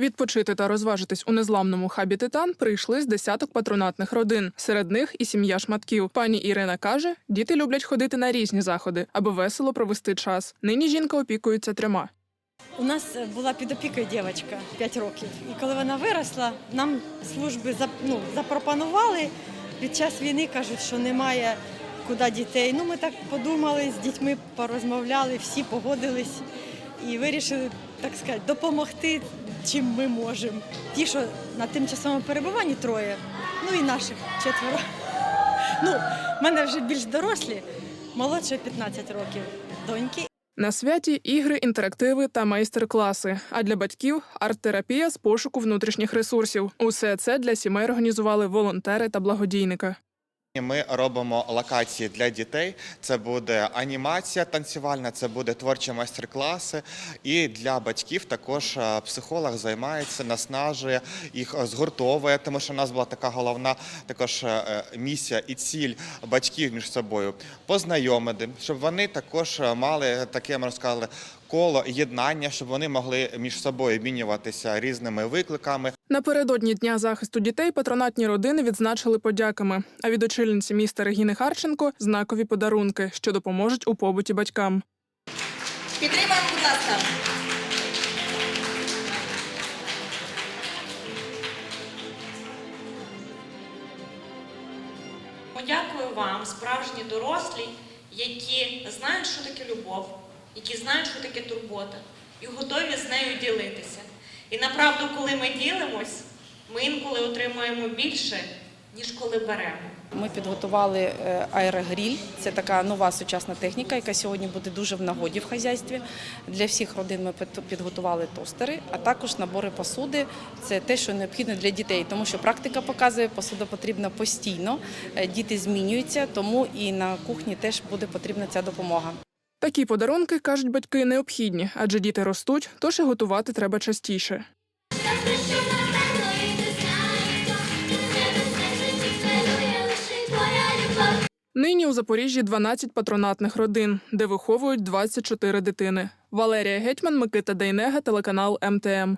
Відпочити та розважитись у незламному хабі Титан прийшли з десяток патронатних родин. Серед них і сім'я шматків. Пані Ірина каже, діти люблять ходити на різні заходи, аби весело провести час. Нині жінка опікується трьома. У нас е, була під опікою дівчинка 5 років. І коли вона виросла, нам служби ну, запропонували. Під час війни кажуть, що немає куди дітей. Ну, ми так подумали, з дітьми порозмовляли, всі погодились і вирішили, так сказати, допомогти, чим ми можемо. Ті, що на тимчасовому перебуванні троє, ну і наших четверо. Ну, в мене вже більш дорослі, молодше 15 років доньки На святі ігри, інтерактиви та майстер-класи. А для батьків арт-терапія з пошуку внутрішніх ресурсів. Усе це для сімей організували волонтери та благодійники. Ми робимо локації для дітей. Це буде анімація танцювальна, це буде творчі майстер-класи. І для батьків також е, психолог займається, наснажує їх, е, згуртовує, тому що в нас була така головна також е, місія і ціль батьків між собою познайомити, щоб вони також мали таке, ми сказали, коло єднання, щоб вони могли між собою обмінюватися різними викликами. Напередодні дня захисту дітей патронатні родини відзначили подяками. А від очільниці міста Регіни Харченко знакові подарунки, що допоможуть у побуті батькам. Підтримаємо, будь ласка. Подякую вам, справжні дорослі, які знають, що таке любов, які знають, що таке турбота, і готові з нею ділитися. І направду, коли ми ділимось, ми інколи отримуємо більше, ніж коли беремо. Ми підготували е, аерогріль. Це така нова сучасна техніка, яка сьогодні буде дуже в нагоді в хазяйстві. Для всіх родин ми підготували тостери, а також набори посуди. Це те, що необхідно для дітей, тому що практика показує, посуда потрібна постійно. Е, Діти змінюються, тому і на кухні теж буде потрібна ця допомога. Такі подарунки кажуть батьки необхідні, адже діти ростуть, тож і готувати треба частіше. Нині у Запоріжжі 12 патронатних родин, де виховують 24 дитини. Валерія Гетьман, Микита Дейнега, телеканал МТМ.